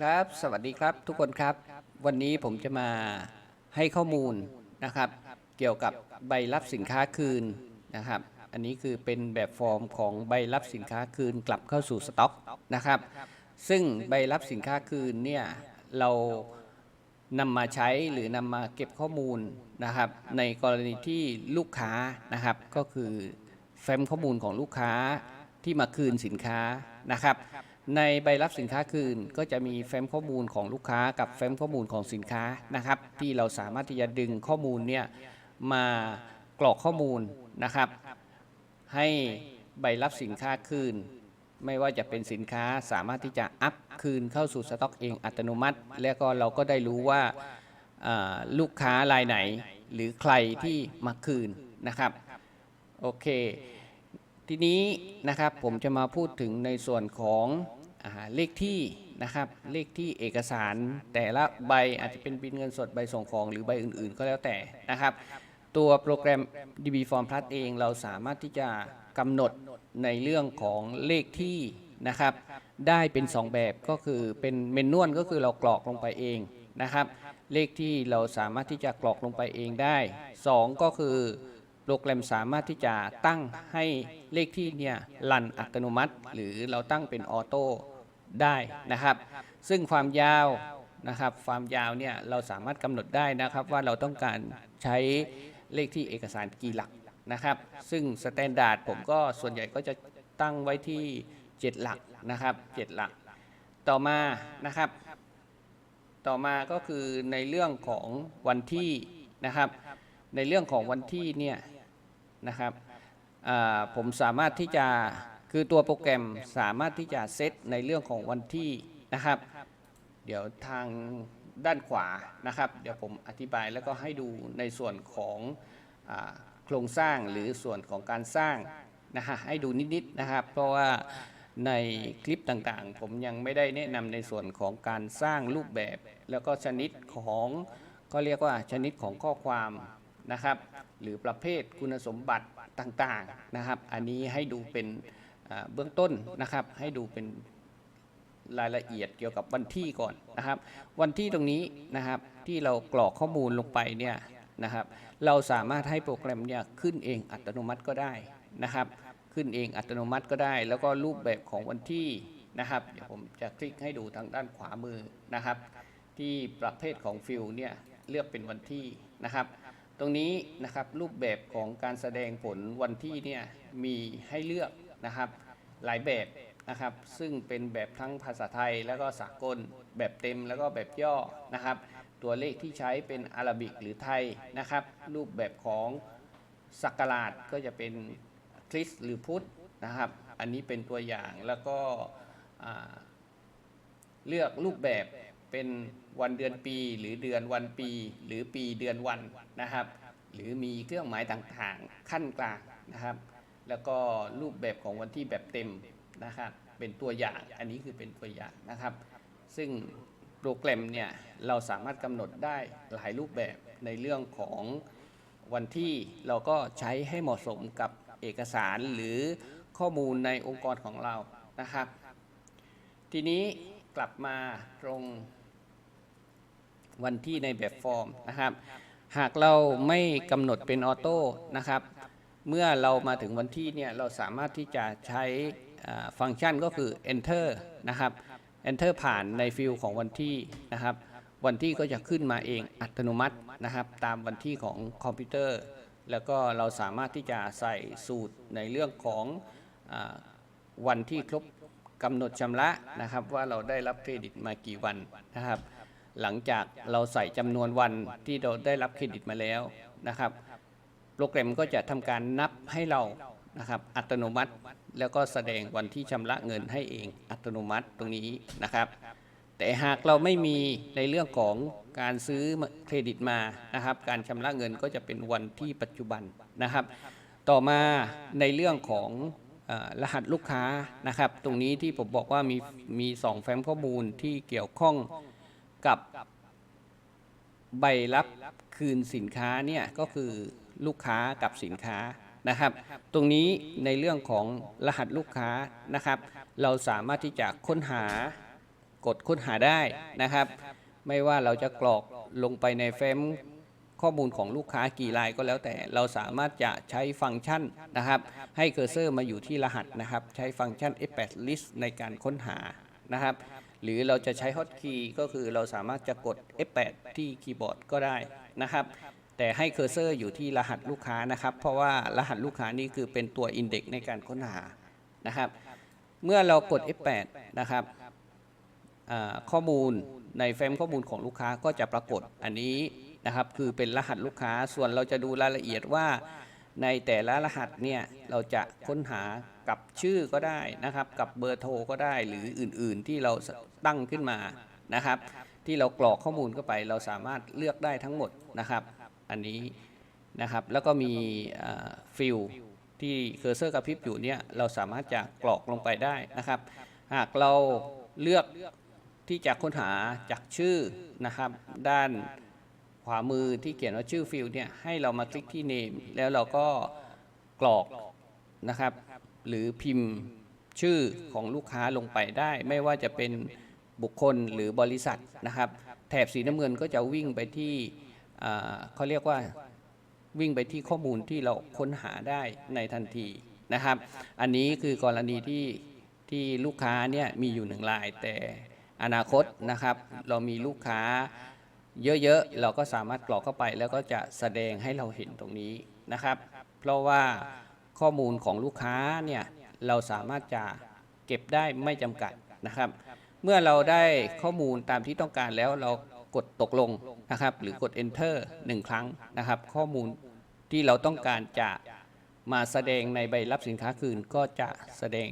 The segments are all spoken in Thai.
ครับ สวัสดีครับทุกคนครับ วันนี้ผมจะมาให้ข้อมูลนะครับ เกี่ยวกับใบรับสินค้าคืนนะครับ อันนี้คือเป็นแบบฟอร์มของใบรับสินค้าคืนกลับเข้าสู่สต็อกนะครับ ซึ่งใบรับสินค้าคืนเนี่ยเรานำมาใช้หรือนำมาเก็บข้อมูลนะครับ ในกรณีที่ลูกค้านะครับ ก็คือแฟ้มข้อมูลของลูกค้าที่มาคืนสินค้านะครับ ในใบรับสินค้าคืนก็จะมีแฟ้มข้อมูลของลูกค้ากับแฟ้มข้อมูลของสินค้านะครับ ที่เราสามารถที่จะดึงข้อมูลเนี่ยมากรอกข้อมูลนะครับ ให้ใบรับสินค้าคืน ไม่ว่าจะเป็นสินค้าสามารถที่จะอัพคืนเข้าสู่สต็อกเองอัตโนมัติ แล้วก็เราก็ได้รู้ว่าลูกค้ารายไหน หรือใครที่มาคืนนะครับ โอเค ทีนี้นะครับผมจะมาพูดถึงในส่วนของอเลขที่นะครับเลขที่เอกสารแต่ละใบอาจจะเป็นบินเงินสดใบส่งของหรือใบอื่นๆ ก็แล้วแต่นะครับ ตัวโปรแกรม DB Form Plus เองเราสามารถที่จะกำหนดในเรื่องของเลขที่นะครับ ได้เป็น 2 แบบก็คือเป็นเมนนวลก็คือเรากรอกลงไปเองนะครับ เลขที่เราสามารถที่จะกรอกลงไปเองได้ 2 ก็คือ โปรแกรมสามารถที่จะตั้งให้เลขที่เนี่ยรันอัตโนมัติ หรือเราตั้งเป็นออโต้ได้นะครับ ซึ่งความยาวนะครับความยาวเนี่ยเราสามารถกำหนดได้นะครับว่าเราต้องการใช้เลขที่เอกสารกี่หลักนะครับ ซึ่งสแตนดาร์ดผมก็ส่วนใหญ่ก็จะตั้งไว้ที่ 7 หลักนะครับ7หลัก ต่อมานะครับ ต่อมาก็คือในเรื่องของวันที่นะครับ ในเรื่องของวันที่เนี่ย นะครับผมสามารถที่จะคือตัวโปรแกรมสามารถที่จะเซตในเรื่องของวันที่นะครับ เดี๋ยวทางด้านขวานะครับ เดี๋ยวผมอธิบายแล้วก็ให้ดูในส่วนของอโครงสร้างหรือส่วนของการสร้างนะฮะให้ดูนิดๆนะครับ เพราะว่าในคลิปต่างๆ ผมยังไม่ได้แนะนำในส่วนของการสร้างรูปแบบ แล้วก็ชนิดของก็เรียกว่าชนิดของข้อความนะครับ หรือประเภทคุณสมบัติต่างๆนะครับ อันนี้ให้ดูเป็นเบื้องต้นนะครับ ให้ดูเป็นรายละเอียดเกี่ยวกับวันที่ก่อนนะครับ วันที่ตรงนี้นะครับที่เรากรอกข้อมูลลงไปเนี่ยนะครับเราสามารถให้โปรแกรมเนี่ยขึ้นเองอัตโนมัติก็ได้นะครับ ขึ้นเองอัตโนมัติก็ได้ แล้วก็รูปแบบของวันที่นะครับเดี๋ยวผมจะคลิกให้ดูทางด้านขวามือนะครับ ที่ประเภทของฟิลเนี่ยเลือกเป็นวันที่นะครับ ตรงนี้นะครับรูปแบบของการแสดงผลวันที่เนี่ยมีให้เลือกนะครับหลายแบบนะครับ ซึ่งเป็นแบบทั้งภาษาไทยแล้วก็สากล แบบเต็มแล้วก็แบบย่อนะครับ ตัวเลขที่ใช้เป็นอาราบิกหรือไทยนะครับ รูปแบบของสักราชก็จะเป็นคริสต์หรือพุทธนะครับ อันนี้เป็นตัวอย่างแล้วก็เลือกรูปแบบเป็น วันเดือนปีหรือเดือนวันปี หรือปีเดือนวันนะครับ หรือมีเครื่องหมายต่างๆ ขั้นกลางนะครับ แล้วก็รูปแบบของวันที่แบบเต็มนะครับ เป็นตัวอย่างอันนี้คือเป็นตัวอย่างนะครับ ซึ่งโปรแกรมเนี่ยเราสามารถกำหนดได้หลายรูปแบบในเรื่องของวันที่เราก็ใช้ให้เหมาะสมกับเอกสารหรือข้อมูลในองค์กรของเรานะครับ ทีนี้กลับมาตรง วันที่ในแบบฟอร์มนะครับ หากเราไม่กำหนดเป็นออโต้นะครับ เมื่อเรามาถึงวันที่เนี่ยเราสามารถที่จะใช้ฟังก์ชันก็คือ enter นะครับ enter ผ่านในฟิลของวันที่นะครับ วันที่ก็จะขึ้นมาเองอัตโนมัตินะครับ ตามวันที่ของคอมพิวเตอร์ แล้วก็เราสามารถที่จะใส่สูตรในเรื่องของอวันที่ครบกำหนดชำระนะครับ ว่าเราได้รับเครดิตมากี่วันนะครับ หลังจากเราใส่จำนวนวันที่เราได้รับเครดิตมาแล้วนะครับ โปรแกรมก็จะทำการนับให้เรานะครับอัตโนมัติแล้วก็แสดงวันที่ชำระเงินให้เองอัตโนมัติตรงนี้นะครับ แต่หากเราไม่มีในเรื่องของการซื้อเครดิตมานะครับ การชำระเงินก็จะเป็นวันที่ปัจจุบันนะครับ ต่อมาในเรื่องของรหัสลูกค้านะครับ ตรงนี้ที่ผมบอกว่ามีมีสองแฟ้มข้อมูลที่เกี่ยวข้อง กับใบรับคืนสินค้าเนี่ยก็คือลูกค้ากับสินค้านะครับ ตรงนี้ในเรื่องของรหัสลูกค้านะครับ เราสามารถที่จะค้นหากดค้นหาได้นะครับ ไม่ว่าเราจะกรอกลงไปในเฟรมข้อมูลของลูกค้ากี่รายก็แล้วแต่ เราสามารถจะใช้ฟังก์ชันนะครับ ให้เคอร์เซอร์มาอยู่ที่รหัสนะครับ ใช้ฟังก์ชัน F8 list ในการค้นหานะครับ หรือเราจะใช้ฮอตคีย์ก็คือเราสามารถจะกด F8 ที่คีย์บอร์ดก็ได้นะครับ แต่ให้เคอร์เซอร์อยู่ที่รหัสลูกค้านะครับ เพราะว่ารหัสลูกค้านี่คือเป็นตัวอินเด็กในการค้นหานะครับ เมื่อเรากด F8 นะครับข้อมูลในเฟรมข้อมูลของลูกค้าก็จะปรากฏอันนี้นะครับ คือเป็นรหัสลูกค้าส่วนเราจะดูรายละเอียดว่าในแต่ละรหัสเนี่ยเราจะค้นหากับชื่อก็ได้นะครับ กับเบอร์โทรก็ได้หรืออื่น ๆ ที่เรา ตั้งขึ้นมานะครับ ที่เรากรอกข้อมูลเข้าไป เราสามารถเลือกได้ทั้งหมดนะครับ อันนี้นะครับ แล้วก็มีฟิลที่เคอร์เซอร์กระพริบอยู่เนี่ยเราสามารถจะกรอกลงไปได้นะครับ หากเราเลือกที่จะค้นหาจากชื่อนะครับ ด้านขวามือที่เขียนว่าชื่อฟิลเนี่ยให้เรามาคลิกที่ name แล้วเราก็กรอกนะครับ หรือพิมพ์ชื่อของลูกค้าลงไปได้ ไม่ว่าจะเป็น บุคคลหรือบริษัทนะครับ แถบสีน้ำเงินก็จะวิ่งไปที่เขาเรียกว่าวิ่งไปที่ข้อมูลที่เราค้นหาได้ในทันทีนะครับ อันนี้คือกรณีที่ที่ลูกค้าเนี่ยมีอยู่หนึ่งราย แต่อนาคตนะครับ เรามีลูกค้าเยอะๆ เราก็สามารถกรอกเข้าไปแล้วก็จะแสดงให้เราเห็นตรงนี้นะครับ เพราะว่าข้อมูลของลูกค้าเนี่ยเราสามารถจะเก็บได้ไม่จำกัดนะครับ เมื่อเราได้ข้อมูลตามที่ต้องการแล้วเรากดตกลงนะครับ หรือกด enter หนึ่งครั้งนะครับ ข้อมูลที่เราต้องการจะมาแสดงในใบรับสินค้าคืนก็จะแสดง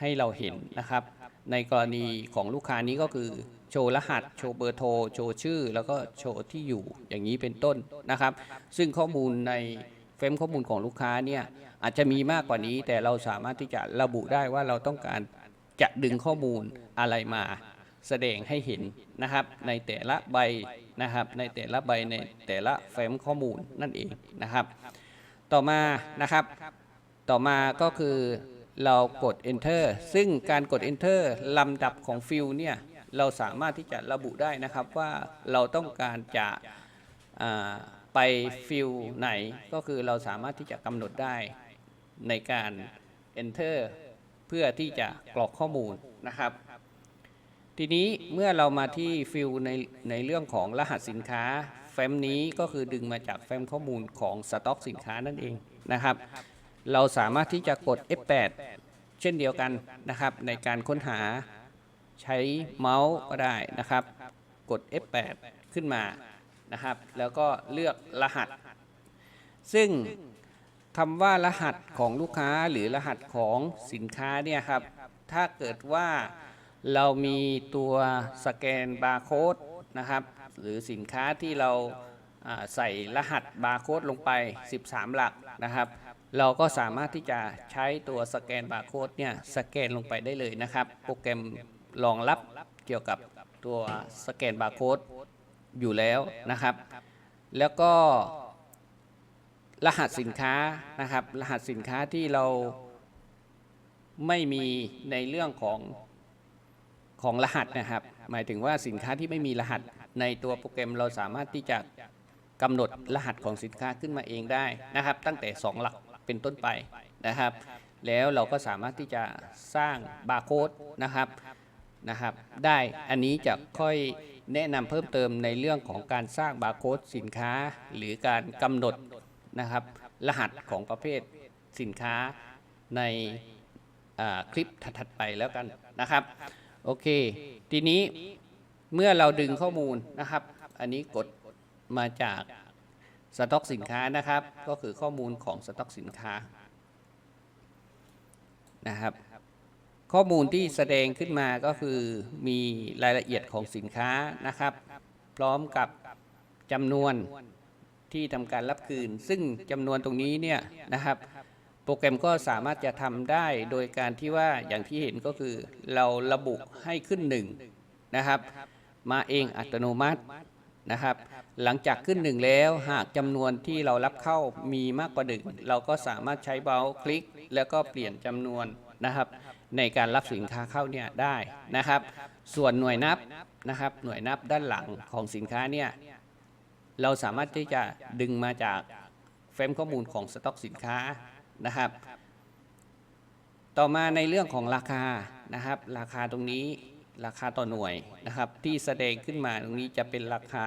ให้เราเห็นนะครับ ในกรณีของลูกค้านี้ก็คือโชว์รหัส โชว์เบอร์โทร โชว์ชื่อ แล้วก็โชว์ที่อยู่อย่างนี้เป็นต้นนะครับ ซึ่งข้อมูลในเฟรมข้อมูลของลูกค้าเนี่ยอาจจะมีมากกว่านี้แต่เราสามารถที่จะระบุได้ว่าเราต้องการ จะดึงข้อมูลอะไรมาแสดงให้เห็นนะครับ ในแต่ละใบนะครับ ในแต่ละใบในแต่ละเฟรมข้อมูลนั่นเองนะครับ ต่อมานะครับ ต่อมาก็คือเรากด enter ซึ่งการกด enter ลำดับของฟิลเนี่ยเราสามารถที่จะระบุได้นะครับว่าเราต้องการจะไปฟิลไหน ก็คือเราสามารถที่จะกำหนดได้ในการ enter เพื่อที่จะกรอกข้อมูลนะครับ ทีนี้เมื่อเรามาที่ฟิลในในเรื่องของรหัสสินค้าแฟ้มนี้ก็คือดึงมาจากแฟ้มข้อมูลของสต็อกสินค้านั่นเองนะครับ เราสามารถที่จะกด F8 เช่นเดียวกันนะครับ ในการค้นหาใช้เมาส์ก็ได้นะครับ กด F8 ขึ้นมานะครับ แล้วก็เลือกรหัส ซึ่ง คำว่ารหัสของลูกค้าหรือรหัสของสินค้าเนี่ยครับ ถ้าเกิดว่าเรามีตัวสแกนบาร์โค้ดนะครับ หรือสินค้าที่เราอ่าใส่รหัสบาร์โค้ดลงไป 13 หลักนะครับ เราก็สามารถที่จะใช้ตัวสแกนบาร์โค้ดเนี่ยสแกนลงไปได้เลยนะครับ โปรแกรมรองรับเกี่ยวกับตัวสแกนบาร์โค้ดอยู่แล้วนะครับ แล้วก็ รหัสสินค้านะครับ รหัสสินค้าที่เราไม่มีในเรื่องของของรหัสนะครับ หมายถึงว่าสินค้าที่ไม่มีรหัสในตัวโปรแกรมเราสามารถที่จะกำหนดรหัสของสินค้าขึ้นมาเองได้นะครับ ตั้งแต่ 2 หลักเป็นต้นไปนะครับ แล้วเราก็สามารถที่จะสร้างบาร์โค้ดนะครับนะครับ ได้อันนี้จะค่อยแนะนำเพิ่มเติมในเรื่องของการสร้างบาร์โค้ดสินค้า หรือการกำหนด นะครับ รหัสของประเภทสินค้าในคลิปถัดๆไปแล้วกันนะครับ โอเค ทีนี้เมื่อเราดึงข้อมูลนะครับ อันนี้กดมาจากสต็อกสินค้านะครับ ก็คือข้อมูลของสต็อกสินค้านะครับ ข้อมูลที่แสดงขึ้นมาก็คือมีรายละเอียดของสินค้านะครับ พร้อมกับจำนวน ที่ทำการรับคืน ซึ่งจำนวนตรงนี้เนี่ยนะครับ โปรแกรมก็สามารถจะทำได้โดยการที่ว่าอย่างที่เห็นก็คือเราระบุให้ขึ้นหนึ่งนะครับ มาเองอัตโนมัตินะครับ หลังจากขึ้นหนึ่งแล้วหากจำนวนที่เรารับเข้ามีมากกว่าหนึ่งเราก็สามารถใช้เบราว์คลิก แล้วก็เปลี่ยนจำนวนนะครับ ในการรับสินค้าเข้าเนี่ยได้นะครับ ส่วนหน่วยนับนะครับ หน่วยนับด้านหลังของสินค้าเนี่ย เราสามารถที่จะดึงมาจากเฟรมข้อมูลของสต็อกสินค้านะครับ ต่อมาในเรื่องของราคานะครับ ราคาตรงนี้ราคาต่อหน่วยนะครับ ที่แสดงขึ้นมาตรงนี้จะเป็นราคา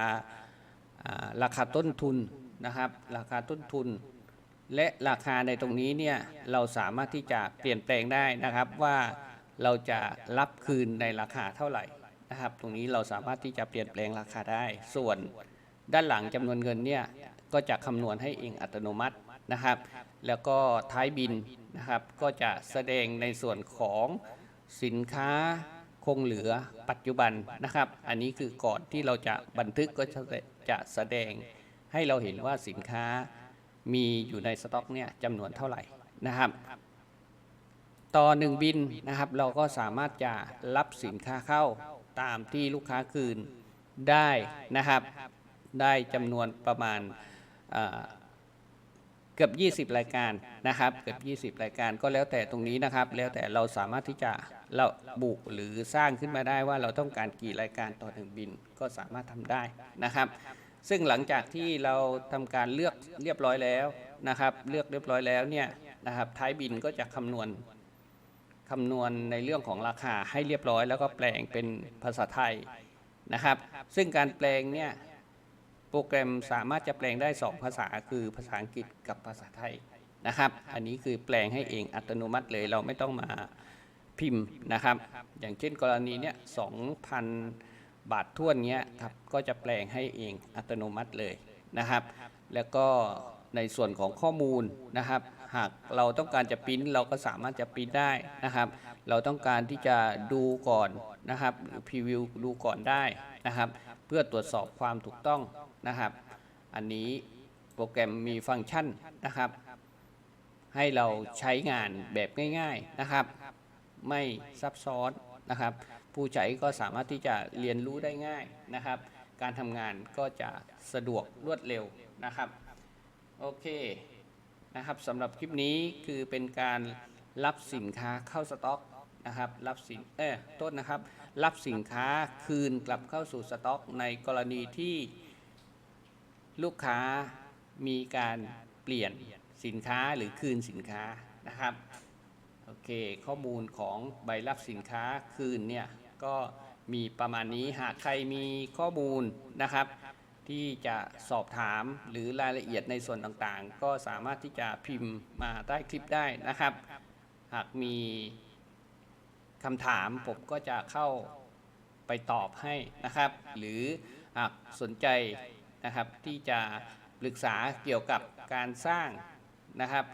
อ่าราคาต้นทุนนะครับ ราคาต้นทุน และราคาในตรงนี้เนี่ยเราสามารถที่จะเปลี่ยนแปลงได้นะครับว่าเราจะรับคืนในราคาเท่าไหร่นะครับ ตรงนี้เราสามารถที่จะเปลี่ยนแปลงราคาได้ส่วน ด้านหลังจำนวนเงินเนี่ยก็จะคำนวณให้เองอัตโนมัตินะครับ แล้วก็ท้ายบินนะครับ ก็จะแสดงในส่วนของสินค้าคงเหลือปัจจุบันนะครับ อันนี้คือก่อนที่เราจะบันทึกก็จะจะแสดงให้เราเห็นว่าสินค้ามีอยู่ในสต็อกเนี่ยจำนวนเท่าไหร่นะครับ ต่อหนึ่งบินนะครับ เราก็สามารถจะรับสินค้าเข้าตามที่ลูกค้าคืนได้นะครับ ได้จำนวนประมาณเอ่อเกือบ 20 รายการนะครับ เกือบ 20 รายการก็แล้วแต่ตรงนี้นะครับ แล้วแต่เราสามารถที่จะเราบุกหรือสร้างขึ้นมาได้ว่าเราต้องการกี่รายการต่อหนึ่งบินก็สามารถทำได้นะครับ ซึ่งหลังจากที่เราทำการเลือกเรียบร้อยแล้วนะครับ เลือกเรียบร้อยแล้วเนี่ยนะครับ ท้ายบินก็จะคำนวณคำนวณในเรื่องของราคาให้เรียบร้อย แล้วก็แปลงเป็นภาษาไทยนะครับ ซึ่งการแปลงเนี่ย โปรแกรมสามารถจะแปลงได้ 2 ภาษาคือภาษาอังกฤษกับภาษาไทยนะครับ อันนี้คือแปลงให้เองอัตโนมัติเลยเราไม่ต้องมาพิมพ์นะครับ อย่างเช่นกรณีเนี้ย2,000บาทท่วนเนี้ยครับก็จะแปลงให้เองอัตโนมัติเลยนะครับ แล้วก็ในส่วนของข้อมูลนะครับ หากเราต้องการจะปริ้นเราก็สามารถจะปริ้นได้นะครับ เราต้องการที่จะดูก่อนนะครับหรือพรีวิวดูก่อนได้นะครับ เพื่อตรวจสอบความถูกต้อง นะครับ อันนี้โปรแกรมมีฟังก์ชันนะครับ ให้เราใช้งานแบบง่าย ๆนะครับ ไม่ซับซ้อนนะครับ ผู้ใช้ก็สามารถที่จะเรียนรู้ได้ง่ายนะครับ การทำงานก็จะสะดวกรวดเร็วนะครับ โอเคนะครับสำหรับคลิปนี้คือเป็นการรับสินค้าเข้าสต็อกนะครับรับสินเออโทษนะครับ รับสินค้าคืนกลับเข้าสู่สต็อก ในกรณีที่ ลูกค้ามีการเปลี่ยนสินค้าหรือคืนสินค้านะครับโอเคข้อมูลของใบรับสินค้าคืนเนี่ยก็มีประมาณนี้หากใครมีข้อมูลนะครับ ที่จะสอบถามหรือรายละเอียดในส่วนต่างๆ ก็สามารถที่จะพิมพ์มาใต้คลิปได้นะครับ หากมีคำถามผมก็จะเข้าไปตอบให้นะครับ หรือหากสนใจ นะครับที่จะปรึกษาเกี่ยวกับการสร้างนะครับ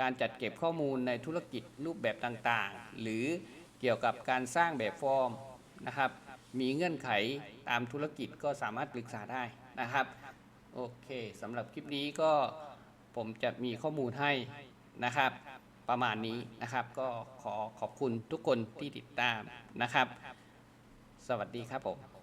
การจัดเก็บข้อมูลในธุรกิจรูปแบบต่างๆ หรือเกี่ยวกับการสร้างแบบฟอร์มนะครับ มีเงื่อนไขตามธุรกิจก็สามารถปรึกษาได้นะครับโอเคสำหรับคลิปนี้ก็ผมจะมีข้อมูลให้นะครับ ประมาณนี้นะครับก็ขอขอบคุณทุกคนที่ติดตามนะครับ สวัสดีครับผม